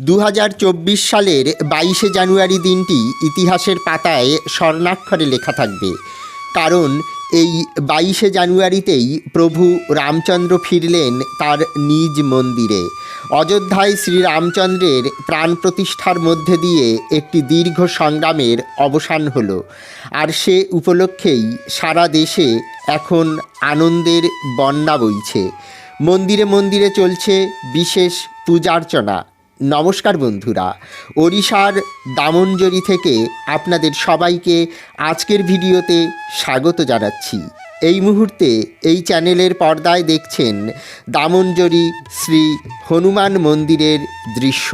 দু হাজার চব্বিশ সালের বাইশে জানুয়ারি দিনটি ইতিহাসের পাতায় স্বর্ণাক্ষরে লেখা থাকবে। কারণ এই বাইশে জানুয়ারিতেই প্রভু রামচন্দ্র ফিরলেন তার নিজ মন্দিরে। অযোধ্যায় শ্রীরামচন্দ্রের প্রাণ প্রতিষ্ঠার মধ্যে দিয়ে একটি দীর্ঘ সংগ্রামের অবসান হলো। আর সে উপলক্ষেই সারা দেশে এখন আনন্দের বন্যা বইছে। মন্দিরে মন্দিরে চলছে বিশেষ পূজার্চনা। নমস্কার বন্ধুরা, ওড়িশার দামনজরি থেকে আপনাদের সবাইকে আজকের ভিডিওতে স্বাগত জানাচ্ছি। এই মুহূর্তে এই চ্যানেলের পর্দায় দেখছেন দামনজরি শ্রী হনুমান মন্দিরের দৃশ্য।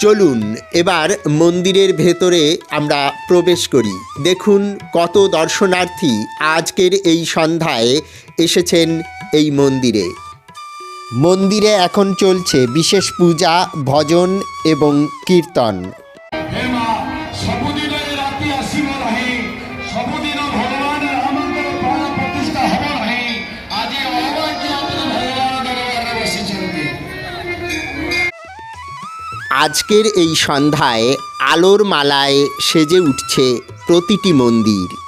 চলুন এবার মন্দিরের ভেতরে আমরা প্রবেশ করি। দেখুন কত দর্শনার্থী আজকের এই সন্ধ্যায় এসেছেন এই মন্দিরে। মন্দিরে এখন চলছে বিশেষ পূজা ভজন এবং কীর্তন। আজকের এই সন্ধ্যায় আলোর মালায় সেজে উঠছে প্রতিটি মন্দির।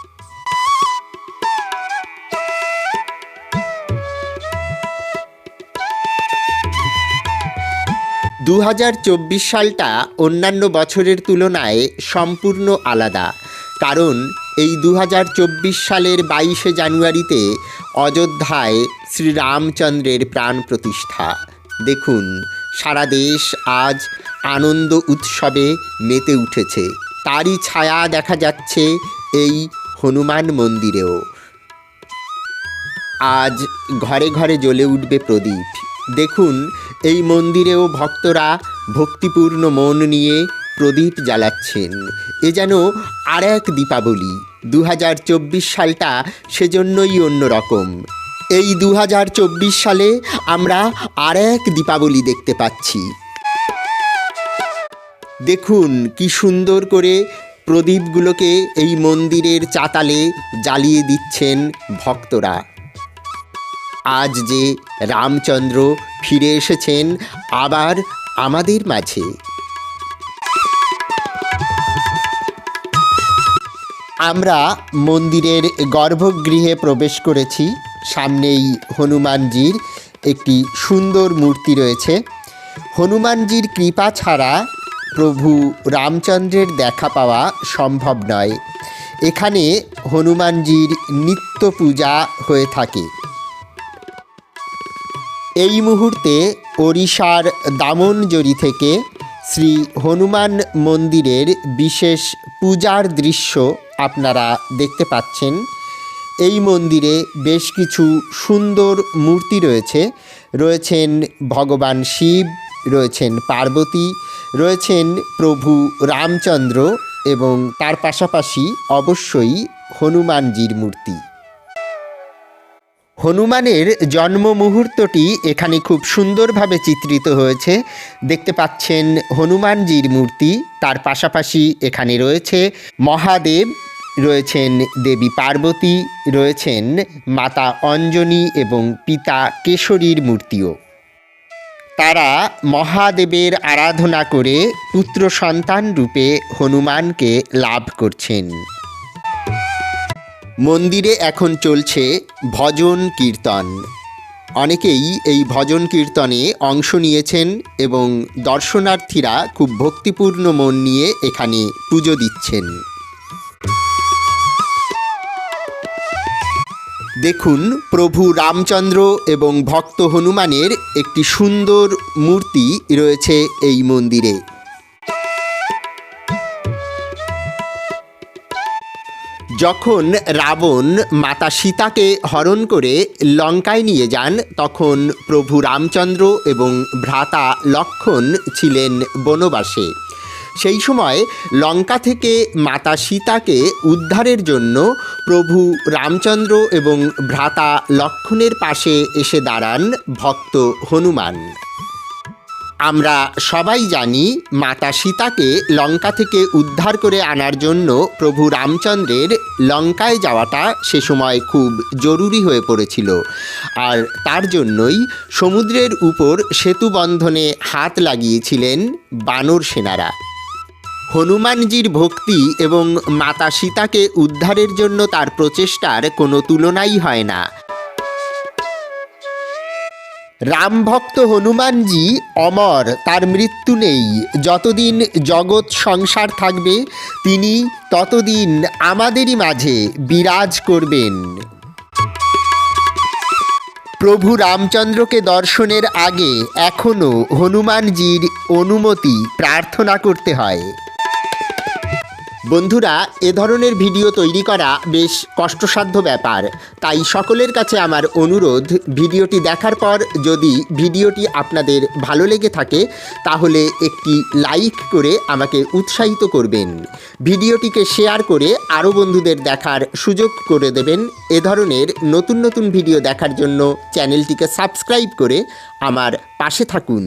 দু হাজার চব্বিশ সালটা অন্যান্য বছরের তুলনায় সম্পূর্ণ আলাদা। কারণ এই দু হাজার চব্বিশ সালের বাইশে জানুয়ারিতে অযোধ্যায় শ্রীরামচন্দ্রের প্রাণ প্রতিষ্ঠা। দেখুন, সারা দেশ আজ আনন্দ উৎসবে মেতে উঠেছে। তারই ছায়া দেখা যাচ্ছে এই হনুমান মন্দিরেও। আজ ঘরে ঘরে জ্বলে উঠবে প্রদীপ। দেখুন এই মন্দিরেও ভক্তরা ভক্তিপূর্ণ মন নিয়ে প্রদীপ জ্বালাচ্ছেন। এ যেন আর এক দীপাবলি। দু হাজার চব্বিশ সালটা সেজন্যই অন্যরকম। এই দু হাজার চব্বিশ সালে আমরা আর এক দীপাবলি দেখতে পাচ্ছি। দেখুন কি সুন্দর করে প্রদীপগুলোকে এই মন্দিরের চাতালে জ্বালিয়ে দিচ্ছেন ভক্তরা। আজ যে রামচন্দ্র ফিরে এসেছেন, আবার আমাদের মাঝে। আমরা মন্দিরের গর্ভগৃহে প্রবেশ করেছি। সামনেই হনুমানজির একটি সুন্দর মূর্তি রয়েছে। হনুমানজির কৃপা ছাড়া প্রভু রামচন্দ্রের দেখা পাওয়া সম্ভব নয়। এখানে হনুমানজির নিত্য পূজা হয়ে থাকে। এই মুহূর্তে ওড়িশার দামনজরি থেকে শ্রী হনুমান মন্দিরের বিশেষ পূজার দৃশ্য আপনারা দেখতে পাচ্ছেন। এই মন্দিরে বেশ কিছু সুন্দর মূর্তি রয়েছে। রয়েছেন ভগবান শিব, রয়েছেন পার্বতী, রয়েছেন প্রভু রামচন্দ্র এবং তার পাশাপাশি অবশ্যই হনুমানজির মূর্তি। হনুমানের জন্ম মুহূর্তটি এখানে খুব সুন্দরভাবে চিত্রিত হয়েছে। দেখতে পাচ্ছেন হনুমানজির মূর্তি, তার পাশাপাশি এখানে রয়েছে মহাদেব, রয়েছেন দেবী পার্বতী, রয়েছেন মাতা অঞ্জনী এবং পিতা কেশরীর মূর্তিও। তারা মহাদেবের আরাধনা করে পুত্র সন্তান রূপে হনুমানকে লাভ করছেন। মন্দিরে এখন চলছে ভজন কীর্তন। অনেকেই এই ভজন কীর্তনে অংশ নিয়েছেন এবং দর্শনার্থীরা খুব ভক্তিপূর্ণ মন নিয়ে এখানে পুজো দিচ্ছেন। দেখুন, প্রভু রামচন্দ্র এবং ভক্ত হনুমানের একটি সুন্দর মূর্তি রয়েছে এই মন্দিরে। যখন রাবণ মাতা সীতাকে হরণ করে লঙ্কায় নিয়ে যান, তখন প্রভু রামচন্দ্র এবং ভ্রাতা লক্ষণ ছিলেন বনবাসে। সেই সময় লঙ্কা থেকে মাতা সীতাকে উদ্ধারের জন্য প্রভু রামচন্দ্র এবং ভ্রাতা লক্ষণের পাশে এসে দাঁড়ান ভক্ত হনুমান। আমরা সবাই জানি মাতা সীতাকে লঙ্কা থেকে উদ্ধার করে আনার জন্য প্রভু রামচন্দ্রের লঙ্কায় যাওয়াটা সে সময় খুব জরুরি হয়ে পড়েছিল। আর তার জন্যই সমুদ্রের উপর সেতু বন্ধনে হাত লাগিয়েছিলেন বানর সেনারা। হনুমানজির ভক্তি এবং মাতা সীতাকে উদ্ধারের জন্য তার প্রচেষ্টার কোনো তুলনাই হয় না। রামভক্ত হনুমানজি অমর, তার মৃত্যু নেই। যতদিন জগৎ সংসার থাকবে, তিনি ততদিন আমাদেরই মাঝে বিরাজ করবেন। প্রভু রামচন্দ্রকে দর্শনের আগে এখনও হনুমানজির অনুমতি প্রার্থনা করতে হয়। বন্ধুরা, এ ধরনের ভিডিও তৈরি করা বেশ কষ্টসাধ্য ব্যাপার। তাই সকলের কাছে আমার অনুরোধ, ভিডিওটি দেখার পর যদি ভিডিওটি আপনাদের ভালো লেগে থাকে, তাহলে একটি লাইক করে আমাকে উৎসাহিত করবেন। ভিডিওটিকে শেয়ার করে আরও বন্ধুদের দেখার সুযোগ করে দেবেন। এ ধরনের নতুন নতুন ভিডিও দেখার জন্য চ্যানেলটিকে সাবস্ক্রাইব করে আমার পাশে থাকুন।